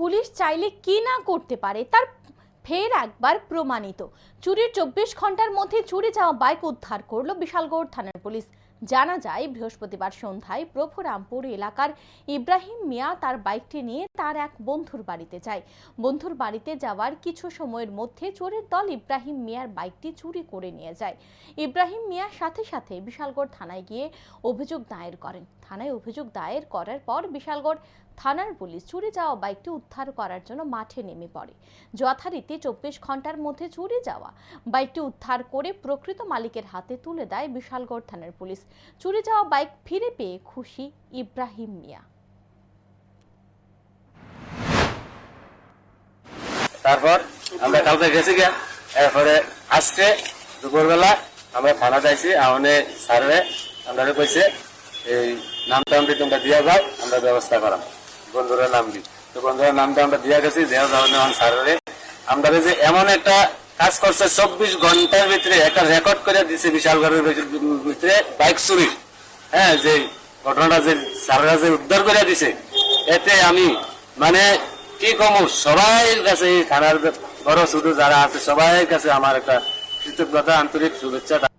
Police চাইলে কি না করতে পারে তার ফের একবার প্রমাণিত। চুরির চব্বিশ ঘণ্টার মধ্যে চুরি যাওয়া বাইক উদ্ধার করল বিশালগড় থানার পুলিশ। জানা যায়, বৃহস্পতিবার সন্ধ্যায় প্রভুরামপুর এলাকার ইব্রাহিম মিয়া তার বাইকটি নিয়ে তার এক বন্ধুর বাড়িতে যায়। বন্ধুর বাড়িতে যাওয়ার কিছু সময়ের মধ্যে চোরের দল ইব্রাহিম মিয়ার বাইকটি চুরি করে নিয়ে যায়। ইব্রাহিম মিয়ার সাথে সাথে বিশালগড় থানায় গিয়ে অভিযোগ দায়ের করেন। থানায় অভিযোগ দায়ের করার পর বিশালগড় থানার পুলিশ চুরি যাওয়া বাইকটি উদ্ধার করার জন্য মাঠে নেমে পড়ে। যথারীতি চব্বিশ ঘণ্টার মধ্যে চুরি যাওয়া বাইকটি উদ্ধার করে প্রকৃত মালিকের হাতে তুলে দেয় বিশালগড় থানার পুলিশ। চুরি যাওয়া বাইক ফিরে পেয়ে খুশি ইব্রাহিম মিয়া। তারপর আমরা কালকে গেছি গিয়া। এরপরে আজকে দুপুরবেলা আমরা থানা যাইছি আমাদের স্যারে আমরা কইছে, এই নামটা আমরা তোমরা দিয়া যাও, আমরা ব্যবস্থা করাম। বন্ধুরা নাম দি। তো বন্ধুরা নামটা আমরা দিয়া গেছি দেওয়া যাওয়ার স্যারে আমরা যে এমন একটা কাজ করছে চব্বিশ ঘণ্টার ভিতরে। একটা রেকর্ড করে দিছে বিশাল বিশালগড়ের ভিতরে বাইক চুরি। হ্যাঁ যে ঘটনাটা যে সারা যে উদ্ধার করে দিছে। এতে আমি মানে কি কম সবাই কাছে এই থানার বড় শুধু যারা আছে সবাই কাছে আমার একটা কৃতজ্ঞতা, আন্তরিক শুভেচ্ছা